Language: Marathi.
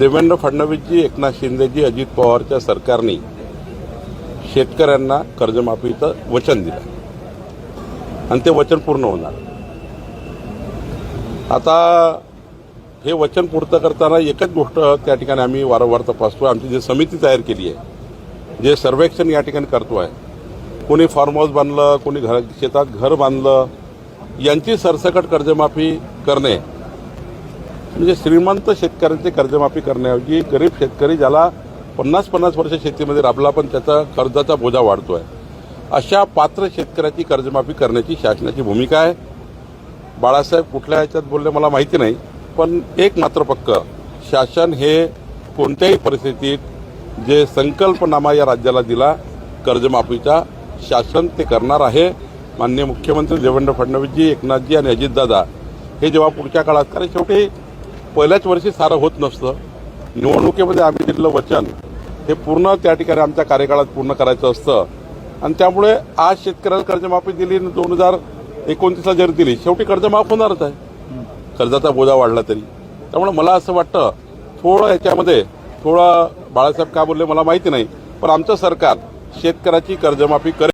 देवेंद्र फडणवीसजी एकनाथ शिंदेजी अजित पवारच्या सरकारने शेतकऱ्यांना कर्जमाफीचं वचन दिलं. आणि ते वचन पूर्ण होणार. आता हे वचन पूर्ण करताना एकच गोष्ट त्या ठिकाणी आम्ही वारंवार तपासतो आमची जी समिती तयार केली आहे जे सर्वेक्षण या ठिकाणी करतो आहे कोणी फार्म हाऊस बांधलं कोणी घर शेतात घर बांधलं यांची सरसकट कर्जमाफी करणे म्हणजे श्रीमंत शेतकऱ्यांची कर्जमाफी करण्याऐवजी गरीब शेतकरी ज्याला पन्नास पन्नास वर्ष शेतीमध्ये राबला पण त्याचा कर्जाचा बोजा वाढतो आहे अशा पात्र शेतकऱ्याची कर्जमाफी करण्याची शासनाची भूमिका आहे. बाळासाहेब कुठल्या ह्याच्यात बोलले मला माहिती नाही पण एक मात्र पक्क शासन हे कोणत्याही परिस्थितीत जे संकल्पनामा या राज्याला दिला कर्जमाफीचा शासन ते करणार आहे. माननीय मुख्यमंत्री देवेंद्र फडणवीसजी एकनाथजी आणि अजितदादा हे जेव्हा पुढच्या काळात कारण शेवटी पहिल्याच वर्षी सारं होत नसतं. निवडणुकीमध्ये आम्ही दिलेलं वचन हे पूर्ण त्या ठिकाणी आमच्या कार्यकाळात पूर्ण करायचं असतं. आणि त्यामुळे आज शेतकऱ्याला कर्जमाफी दिली दोन हजार एकोणतीसला जरी दिली शेवटी कर्जमाफ होणारच आहे. कर्जाचा बोजा वाढला तरी. त्यामुळे मला असं वाटतं थोडं याच्यामध्ये थोडं बाळासाहेब का बोलले मला माहिती नाही पण आमचं सरकार शेतकऱ्याची कर्जमाफी करेल.